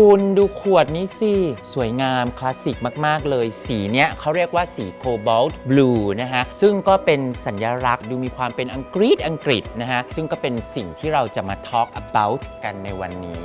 คุณดูขวดนี้สิ สวยงามคลาสสิกมาก ๆ เลย สีเนี้ยเขาเรียกว่าสีโคบอลต์บลูนะฮะ ซึ่งก็เป็นสัญลักษณ์ดูมีความเป็นอังกฤษอังกฤษนะฮะ ซึ่งก็เป็นสิ่งที่เราจะมา talk about กันในวันนี้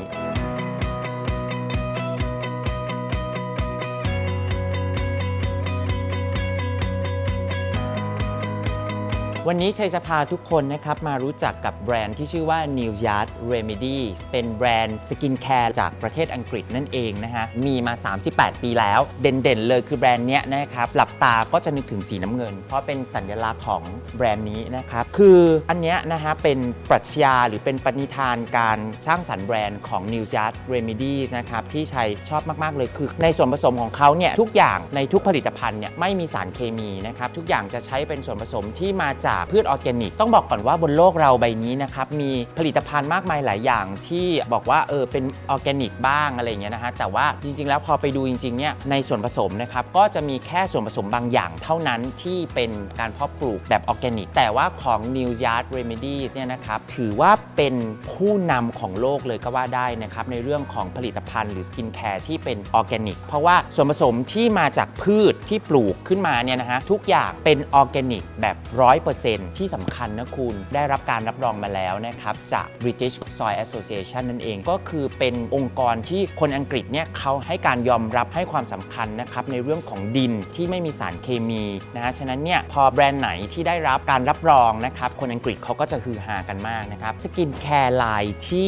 วันนี้ชัยจะพาทุกคนนะครับมารู้จักกับแบรนด์ที่ชื่อว่า New Yard Remedies เป็นแบรนด์สกินแคร์จากประเทศอังกฤษนั่นเองนะฮะ มีมา 38 ปีแล้ว เด่นๆ เลยคือแบรนด์เนี้ยนะครับ หลับตาก็จะนึกถึงสีน้ำเงิน เพราะเป็นสัญลักษณ์ของแบรนด์นี้นะครับ คืออันเนี้ยนะฮะเป็นปรัชญาหรือเป็นปณิธานการสร้างสรรค์แบรนด์ของ New Yard Remedies นะครับที่ชัยชอบมากๆ เลยคือ ในส่วนผสมของเขาเนี่ยทุกอย่างในทุกผลิตภัณฑ์เนี่ยไม่มีสารเคมีนะครับทุกอย่างจะใช้เป็นส่วนผสมที่มาจากพืชออร์แกนิก ต้องบอกก่อนว่าบนโลกเราใบนี้นะครับมีผลิตภัณฑ์มากมายหลายอย่างที่บอกว่าเออเป็นออร์แกนิกบ้างอะไรเงี้ยนะฮะแต่ว่าจริง ๆ แล้วพอไปดูจริงๆเนี่ยในส่วนผสมนะครับก็จะมีแค่ส่วนผสมบางอย่างเท่านั้นที่เป็นการเพาะปลูกแบบออร์แกนิก แต่ว่าของ New Yard Remedies เนี่ยนะครับถือว่าเป็นผู้นำของโลกเลยก็ว่าได้นะครับในเรื่องของผลิตภัณฑ์หรือสกินแคร์ที่เป็นออร์แกนิก เพราะว่าส่วนผสมที่มาจากพืชที่ปลูกขึ้นมาเนี่ยนะฮะทุกอย่างเป็นออร์แกนิกแบบร้อยเปอร์เซ็นต์ที่สำคัญนะคุณได้รับการรับรองมาแล้วนะครับจาก British Soil Association นั่นเอง ก็คือเป็นองค์กรที่คนอังกฤษเนี่ยเขาให้การยอมรับให้ความสำคัญนะครับในเรื่องของดินที่ไม่มีสารเคมีนะฮะฉะนั้นเนี่ยพอแบรนด์ไหนที่ได้รับการรับรองนะครับคนอังกฤษเขาก็จะฮือฮากันมากนะครับสกินแคร์ไลน์ที่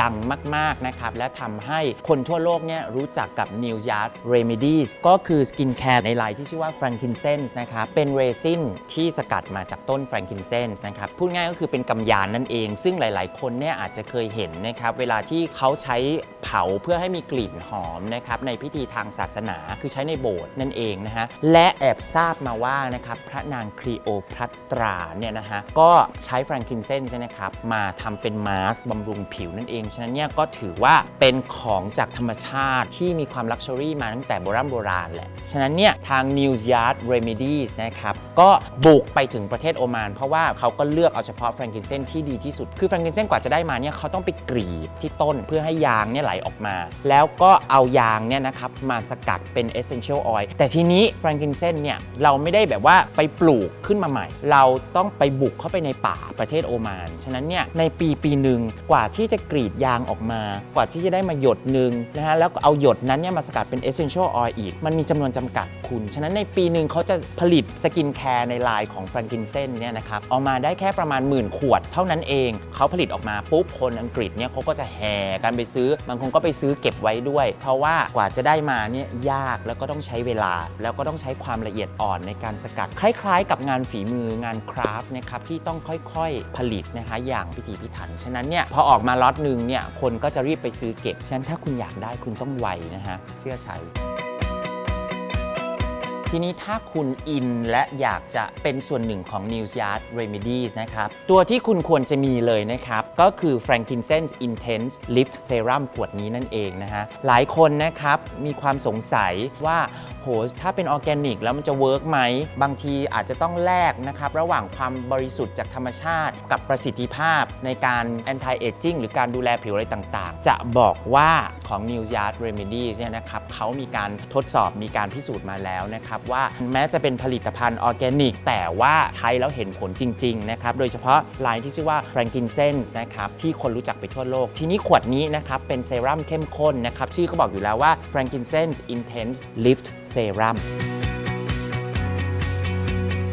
ดังมากๆนะครับและทำให้คนทั่วโลกเนี่ยรู้จักกับ New Yard Remedies ก็คือสกินแคร์ในไลน์ที่ชื่อว่า frankincense นะครับเป็นเรซินที่สกัดมาจากต้น frankincense นะครับพูดง่ายก็คือเป็นกำยานนั่นเอง ซึ่งหลาย ๆ คนเนี่ยอาจจะเคยเห็นนะครับเวลาที่เขาใช้เผาเพื่อให้มีกลิ่นหอมนะครับในพิธีทางศาสนาคือใช้ในโบสถ์นั่นเองนะฮะและแอบทราบมาว่านะครับพระนางคลีโอพัตราเนี่ยนะฮะก็ใช้แฟรงกินเซนส์นะครับมาทำเป็นมาสก์บำรุงผิวนั่นเอง ฉะนั้นเนี่ยก็ถือว่าเป็นของจากธรรมชาติที่มีความลักชัวรี่มาตั้งแต่โบราณโบราณแหละฉะนั้นเนี่ยทาง New Yard Remedies นะครับก็บุกไปถึงประเทศโอมานเพราะว่าเขาก็เลือกเอาเฉพาะแฟรงกินเซนที่ดีที่สุด คือแฟรงกินเซนกว่าจะได้มาเนี่ยเขาต้องไปกรีดที่ต้นเพื่อให้ยางเนี่ยไหลออกมา แล้วก็เอายางเนี่ยนะครับมาสกัดเป็น essential oil แต่ทีนี้แฟรงกินเซนเนี่ยเราไม่ได้แบบว่าไปปลูกขึ้นมาใหม่ เราต้องไปบุกเข้าไปในป่าประเทศโอมาน ฉะนั้นเนี่ยในปีปีหนึ่งกว่าที่จะกรีดยางออกมา กว่าที่จะได้มาหยดหนึ่งนะฮะแล้วก็เอาหยดนั้นเนี่ยมาสกัดเป็น essential oil อีก มันมีจำนวนจำกัดคุณ ฉะนั้นในปีหนึ่งเขาจะผลิตสกินแคร์ในลายของแฟรงกินเซนเนี่ยนะครับออกมาได้แค่ประมาณหมื่นขวดเท่านั้นเอง เขาผลิตออกมาปุ๊บคนอังกฤษเนี่ยเขาก็จะแห่กันไปซื้อบางคนก็ไปซื้อเก็บไว้ด้วย เพราะว่ากว่าจะได้มาเนี่ยยากแล้วก็ต้องใช้เวลา แล้วก็ต้องใช้ความละเอียดอ่อนในการสกัด คล้ายๆ กับงานฝีมืองานคราฟต์นะครับที่ต้องค่อยๆผลิตนะคะอย่างพิถีพิถัน ฉะนั้นเนี่ยพอออกมาล็อตหนึ่งเนี่ยคนก็จะรีบไปซื้อเก็บ ฉะนั้นถ้าคุณอยากได้คุณต้องไวนะฮะเชื่อชัย ทีนี้ถ้าคุณอินและอยากจะเป็นส่วนหนึ่งของ News Yard Remedies นะครับ ตัวที่คุณควรจะมีเลยนะครับ ก็คือ Frankincense Intense Lift Serum ขวดนี้นั่นเองนะฮะ หลายคนนะครับ มีความสงสัยว่าโหถ้าเป็นออร์แกนิกแล้วมันจะเวิร์กไหม บางทีอาจจะต้องแลกนะครับ ระหว่างความบริสุทธิ์จากธรรมชาติ กับประสิทธิภาพในการ anti aging หรือการดูแลผิวอะไรต่างๆ จะบอกว่าของ New Yard Remedies เนี่ยนะครับเขามีการทดสอบมีการพิสูจน์มาแล้วนะครับว่าแม้จะเป็นผลิตภัณฑ์ออร์แกนิก แต่ว่าใช้แล้วเห็นผลจริงๆนะครับโดยเฉพาะลายที่ชื่อว่า frankincense นะครับที่คนรู้จักไปทั่วโลก ทีนี้ขวดนี้นะครับเป็นเซรั่มเข้มข้นนะครับชื่อก็บอกอยู่แล้วว่า frankincense intense lift serum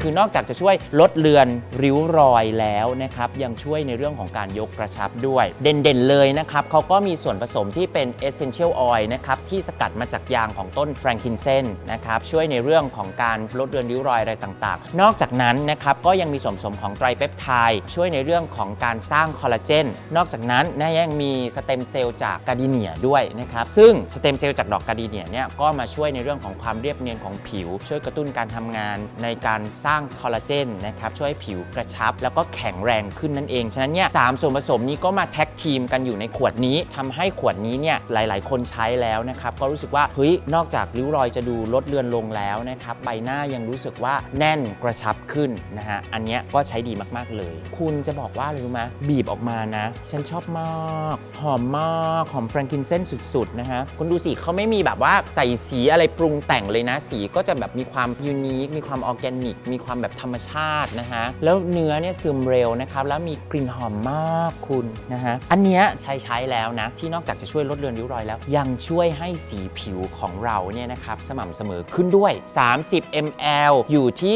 คือนอกจากจะช่วยลดเลือนริ้วรอยแล้วนะครับยังช่วยในเรื่องของการยกกระชับด้วย เด่นๆเลยนะครับเขาก็มีส่วนผสมที่เป็น essential oil นะครับที่สกัดมาจากยางของต้น frankincense นะครับช่วยในเรื่องของการลดเลือนริ้วรอยอะไรต่างๆ นอกจากนั้นนะครับก็ยังมีส่วนผสมของไตรเปปไทด์ช่วยในเรื่องของการสร้างคอลลาเจนนอกจากนั้นนะยังมีสเต็มเซลล์จากกาดิเนียด้วยนะครับซึ่งสเต็มเซลล์จากดอกกาดิเนียเนี่ยก็มาช่วยในเรื่องของความเรียบเนียนของผิว ช่วยกระตุ้นการทำงานในการสสร้างคอลลาเจนนะครับช่วยให้ผิวกระชับ แล้วก็แข็งแรงขึ้นนั่นเอง ฉะนั้นเนี่ยสามส่วนผสมนี้ก็มาแท็กทีมกันอยู่ในขวดนี้ทำให้ขวดนี้เนี่ยหลาย ๆ คนใช้แล้วนะครับก็รู้สึกว่าเฮ้ยนอกจากริ้วรอยจะดูลดเลือนลงแล้วนะครับใบหน้ายังรู้สึกว่าแน่นกระชับขึ้นนะฮะอันนี้ก็ใช้ดีมาก ๆ เลย คุณจะบอกว่าอะไรรู้ไหมบีบออกมานะ ฉันชอบมากหอมมากหอมแฟรงกินเซนสุด ๆ นะฮะคุณดูสิเขาไม่มีแบบว่าใส่สีอะไรปรุงแต่งเลยนะ สีก็จะแบบมีความยูนิคมีความออร์แกนิกมีความแบบธรรมชาตินะฮะ แล้วเนื้อเนี่ยซึมเร็วนะครับ แล้วมีกลิ่นหอมมากคุณนะฮะ อันเนี้ยใช้ใช้แล้วนะ ที่นอกจากจะช่วยลดเลือนริ้วรอยแล้ว ยังช่วยให้สีผิวของเราเนี่ยนะครับสม่ำเสมอขึ้นด้วย 30 ml อยู่ที่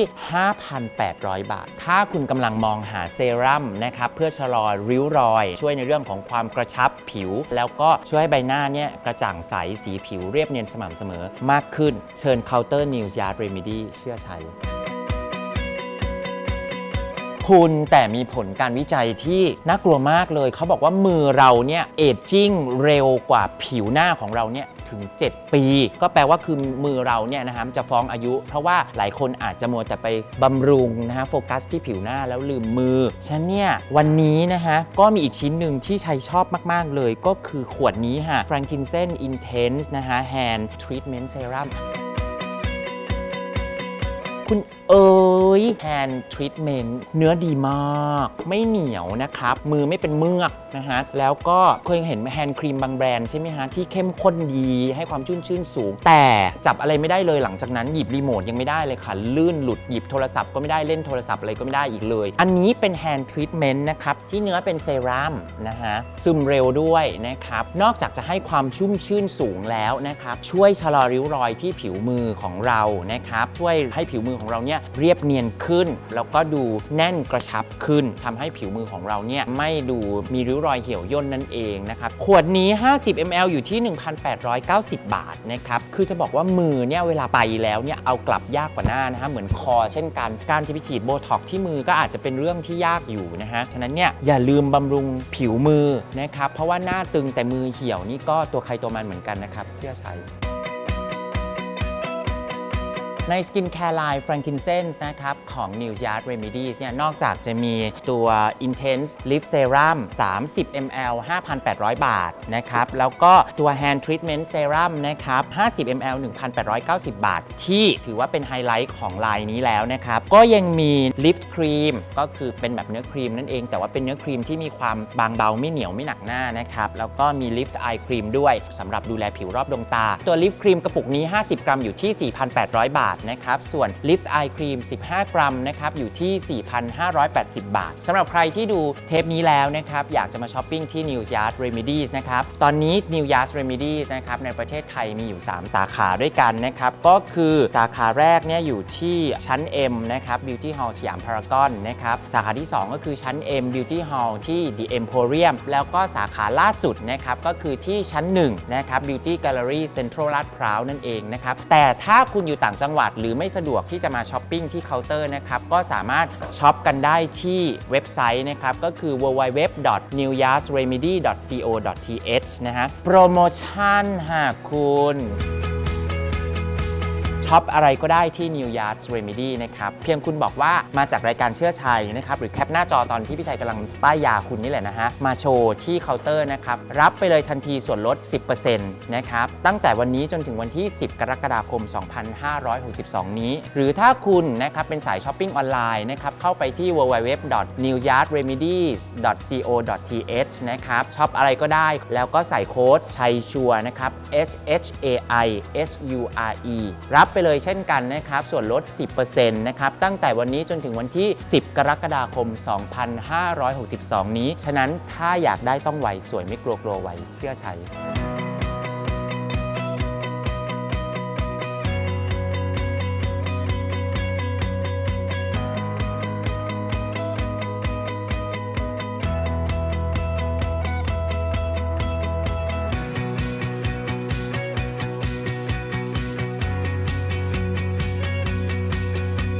5,800 บาท ถ้าคุณกำลังมองหาเซรั่มนะครับเพื่อชะลอริ้วรอย ช่วยในเรื่องของความกระชับผิว แล้วก็ช่วยให้ใบหน้าเนี่ยกระจ่างใสสีผิวเรียบเนียนสม่ำเสมอมากขึ้นเชิญเคาน์เตอร์ News Yard Remedy เชื่อใช้ คุณแต่มีผลการวิจัยที่น่ากลัวมากเลย เขาบอกว่ามือเราเนี่ยเอจจิ้งเร็วกว่าผิวหน้าของเราเนี่ยถึง 7 ปี ก็แปลว่าคือมือเราเนี่ยนะฮะจะฟ้องอายุ เพราะว่าหลายคนอาจจะมัวแต่ไปบำรุงนะฮะโฟกัสที่ผิวหน้าแล้วลืมมือฉันเนี่ยวันนี้นะฮะก็มีอีกชิ้นหนึ่งที่ชัยชอบมาก ๆ เลยก็คือขวดนี้ค่ะ Frankincense Intense นะฮะ Hand Treatment Serum คุณ เอ๋ย hand treatment เนื้อดีมาก ไม่เหนียวนะครับ มือไม่เป็นเมือกนะฮะ แล้วก็เคยเห็นแฮนด์ครีมบางแบรนด์ใช่ไหมฮะ ที่เข้มข้นดีให้ความชุ่มชื่นสูง แต่จับอะไรไม่ได้เลยหลังจากนั้นหยิบรีโมทยังไม่ได้เลยค่ะ ลื่นหลุดหยิบโทรศัพท์ก็ไม่ได้เล่นโทรศัพท์อะไรก็ไม่ได้อีกเลย อันนี้เป็น hand treatment นะครับ ที่เนื้อเป็นเซรั่มนะฮะซึมเร็วด้วยนะครับ นอกจากจะให้ความชุ่มชื่นสูงแล้วนะครับ ช่วยชะลอริ้วรอยที่ผิวมือของเรานะครับ ช่วยให้ผิวมือของเราเนี่ยเรียบเนียนขึ้น แล้วก็ดูแน่นกระชับขึ้นทำให้ผิวมือของเราเนี่ยไม่ดูมีริ้วรอยเหี่ยวย่นนั่นเองนะครับขวดนี้ 50 ml อยู่ที่ 1,890 บาทนะครับคือจะบอกว่ามือเนี่ยเวลาไปแล้วเนี่ยเอากลับยากกว่าหน้านะฮะเหมือนคอเช่นกันการจะไปฉีดโบท็อกซ์ที่มือก็อาจจะเป็นเรื่องที่ยากอยู่นะฮะฉะนั้นเนี่ยอย่าลืมบำรุงผิวมือนะครับเพราะว่าหน้าตึงแต่มือเหี่ยวนี่ก็ตัวใครตัวมันเหมือนกันนะครับเชื่อใช้ ใน Skin Care Line Frankincense นะครับ ของ New Yard Remedies เนี่ยนอกจากจะมีตัว Intense Lift Serum 30 ml 5,800 บาทนะครับ แล้วก็ตัว Hand Treatment Serum นะครับ 50 ml 1,890 บาท ที่ถือว่าเป็นไฮไลท์ของไลายนี้แล้วนะครับ ก็ยังมี Lift Cream ก็คือเป็นแบบเนื้อครีมนั่นเอง แต่ว่าเป็นเนื้อครีมที่มีความบางเบาไม่เหนียวไม่หนักหน้านะครับ แล้วก็มี Lift Eye Cream ด้วยสำหรับดูแลผิวรอบดวงตา ตัว Lift Cream กระปุกนี้ 50 กรัมอยู่ที่ 4,800 บาทนะครับ ส่วน Lift Eye Cream 15 กรัมนะครับอยู่ที่ 4,580 บาทสำหรับใครที่ดูเทปนี้แล้วนะครับอยากจะมาช้อปปิ้งที่ New Yard Remedies นะครับตอนนี้ New Yard Remedies นะครับในประเทศไทยมีอยู่ 3 สาขาด้วยกันนะครับก็คือสาขาแรกเนี่ยอยู่ที่ชั้น M นะครับ Beauty Hall สยามพารากอนนะครับสาขาที่ 2 ก็คือชั้น M Beauty Hall ที่ The Emporium แล้วก็สาขาล่าสุดนะครับก็คือที่ชั้น1นะครับ Beauty Gallery Central ลาดพร้าวนั่นเองนะครับแต่ถ้าคุณอยู่ต่างจังหวัดหรือไม่สะดวกที่จะมาช้อปปิ้งที่เคาน์เตอร์นะครับ ก็สามารถช็อปกันได้ที่เว็บไซต์นะครับ ก็คือ www.newyardsremedy.co.th นะฮะโปรโมชั่นหากคุณ ช็อปอะไรก็ได้ที่ New Yard Remedy นะครับเพียงคุณบอกว่ามาจากรายการเชื่อชัยนะครับหรือแคปหน้าจอตอนที่พี่ชัยกำลังป้ายยาคุณนี่แหละนะฮะมาโชว์ที่เคาน์เตอร์นะครับรับไปเลยทันทีส่วนลด 10%นะครับตั้งแต่วันนี้จนถึงวันที่ 10 กรกฎาคม 2562 นี้ หรือถ้าคุณนะครับเป็นสายช้อปปิ้งออนไลน์นะครับเข้าไปที่ www.newyardremedies.co.th นะครับช็อปอะไรก็ได้ แล้วก็ใส่โค้ดชัยชัวนะครับ S H A I S U R E รับไปเลยเช่นกันนะครับ ส่วนลด 10%นะครับ ตั้งแต่วันนี้จนถึงวันที่ 10 กรกฎาคม 2562 นี้ ฉะนั้นถ้าอยากได้ต้องไวสวยไม่กลัวกลัวไวเชื่อชัย